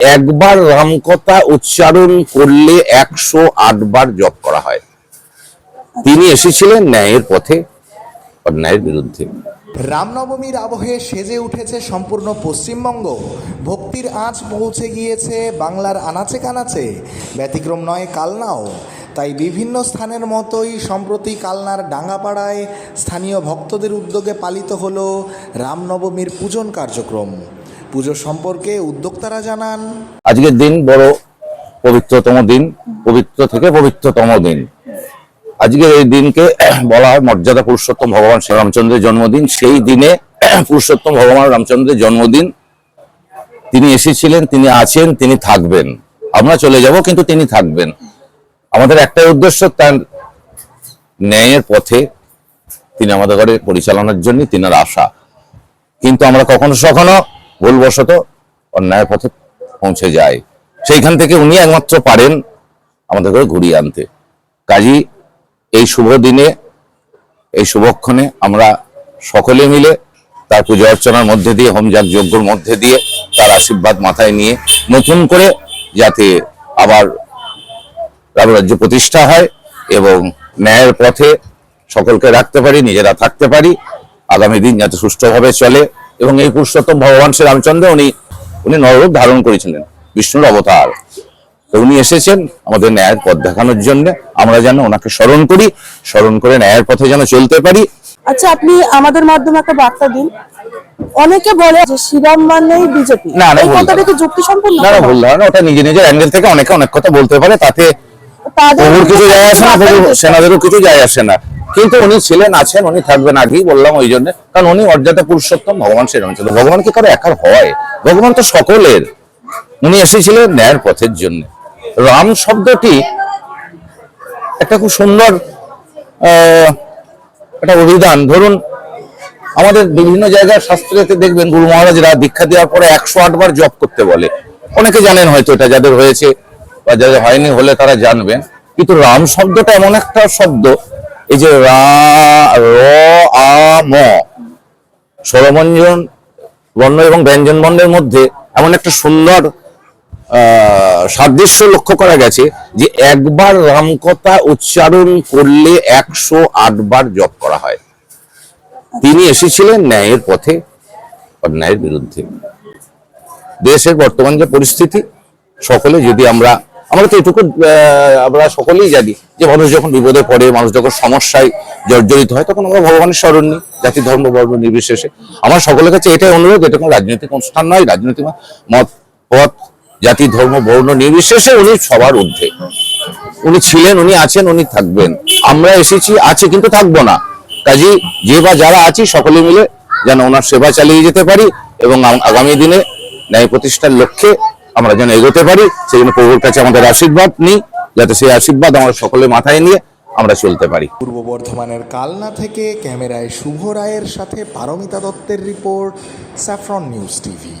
একবার রামকথা উচ্চারণ করলে একশো বার জপ করা হয়। তিনি এসেছিলেন ন্যায়ের পথে, অন্যায়ের বিরুদ্ধে। রামনবমীর আবহে সেজে উঠেছে সম্পূর্ণ পশ্চিমবঙ্গ। ভক্তির আঁচ পৌঁছে গিয়েছে বাংলার আনাচে কানাচে। ব্যতিক্রম নয় কালনাও। তাই বিভিন্ন স্থানের মতোই সম্প্রতি কালনার ডাঙ্গাপাড়ায় স্থানীয় ভক্তদের উদ্যোগে পালিত হলো রামনবমীর পূজন কার্যক্রম। পুজো সম্পর্কে উদ্যোক্তারা জানান। আজকের দিন বড় পবিত্রতম দিন, পবিত্র থেকে পবিত্রতম দিন। আজকের এই দিনকে বলা হয় মর্যাদা পুরুষোত্তম ভগবান শ্রীরামচন্দ্রের জন্মদিন। সেই দিনে পুরুষোত্তম ভগবান রামচন্দ্রের জন্মদিন। তিনি এসেছিলেন, তিনি আছেন, তিনি থাকবেন। আমরা চলে যাব, কিন্তু তিনি থাকবেন। আমাদের একটাই উদ্দেশ্য, তার ন্যায়ের পথে তিনি আমাদের ঘরে পরিচালনার জন্য তিনার আশা। কিন্তু আমরা কখনো কখনো ভুলবশত অন্যায়ের পথে পৌঁছে যায়। সেইখান থেকে উনি একমাত্র পারেন আমাদের ঘরে ঘুরিয়ে আনতে। কাজী, এই শুভ দিনে, এই শুভক্ষণে আমরা সকলে মিলে তার পুজো অর্চনার মধ্যে দিয়ে, হোমযাগ যজ্ঞর মধ্যে দিয়ে তার আশীর্বাদ মাথায় নিয়ে নতুন করে যাতে আবার রামরাজ্য প্রতিষ্ঠা হয় এবং ন্যায়ের পথে সকলকে রাখতে পারি, নিজেরা থাকতে পারি। আগামী দিন যাতে সুষ্ঠুভাবে চলে। এবং এই পুরুষোত্তম ভগবান শ্রী রামচন্দ্র উনি উনি নররূপ ধারণ করেছিলেন বিষ্ণুর অবতার। তো উনি এসেছেন আমাদের ন্যায়ের পথ দেখানোর জন্য। আমরা যেন ওনাকে স্মরণ করি স্মরণ করে ন্যায়ের পথে যেন চলতে পারি। আচ্ছা আপনি আমাদের মাধ্যমে একটা বার্তা দিন। অনেকে বলে যে শ্রীরাম মানেই বিজেপি। না, না, এই কথাটা। কি যুক্তি সম্পূর্ণ না না ভুল ধারণা ওটা নিজে নিজের অ্যাঙ্গেল থেকে অনেকে অনেক কথা বলতে পারে তাতে তাদের কিছু যায় আসে না সেনাদেরও কিছু যায় আসে না। কিন্তু উনি ছিলেন, আছেন, উনি থাকবেন আগেই বললাম ওই জন্য। কারণ উনি মর্যাদা পুরুষোত্তম, ভগবান শ্রীরামচন্দ্র। ভগবান কি কারও একার হয়? ভগবান তো সকলের। উনি এসেছিলেন ন্যায়ের পথের জন্য। রাম শব্দটি একটা খুব সুন্দর একটা অভিধান। ধরুন, আমাদের বিভিন্ন জায়গায় শাস্ত্রেতে দেখবেন, গুরু মহারাজরা দীক্ষা দেওয়ার পরে একশো আট বার জপ করতে বলে। অনেকে জানেন হয়তো এটা যাদের হয়েছে বা যাদের হয়নি হলে তারা জানবেন। কিন্তু রাম শব্দটা এমন একটা শব্দ এই যে রা, র, আ, ম স্বরমঞ্জন বর্ণ এবং ব্যঞ্জন বর্ণের মধ্যে এমন একটা সুন্দর সাদৃশ্য লক্ষ্য করা গেছে যে একবার রামকথা উচ্চারণ করলে একশো বার জপ করা হয়। তিনি এসেছিলেন ন্যায়ের পথে, অন্যায়ের বিরুদ্ধে। দেশের বর্তমান যে পরিস্থিতি, সকলে যদি আমরা আমরা তো এটুকু আমরা সকলেই জানি যে মানুষ যখন বিপদে পড়ে, মানুষ যখন সমস্যায় জর্জরিত হয়, তখন আমরা ভগবানের স্মরণ নিই জাতি, ধর্ম, বর্ণ নির্বিশেষে। আমার সকলের কাছে এটাই অনুরোধ, এটা কোনো রাজনৈতিক অনুষ্ঠান নয়, রাজনৈতিক মত, পথ, জাতি, ধর্ম, বর্ণ নির্বিশেষে উনি সবার ঊর্ধ্বে। উনি ছিলেন, উনি আছেন, উনি থাকবেন। আমরা এসেছি, আছি কিন্তু থাকব না। কাজী, যে বা যারা আছি, সকলে মিলে যেন ওনার সেবা চালিয়ে যেতে পারি এবং আগামী দিনে ন্যায় প্রতিষ্ঠার লক্ষ্যে আমরা যেন এগোতে পারি, সেই জন্য প্রভুর কাছে আমাদের আশীর্বাদ নিই, যাতে সেই আশীর্বাদ আমরা সকলে মাথায় নিয়ে আমরা চলতে পারি। পূর্ব বর্ধমানের কালনা থেকে ক্যামেরায় শুভ রায়ের সাথে পারমিতা দত্তের রিপোর্ট, স্যাফরন নিউজ টিভি।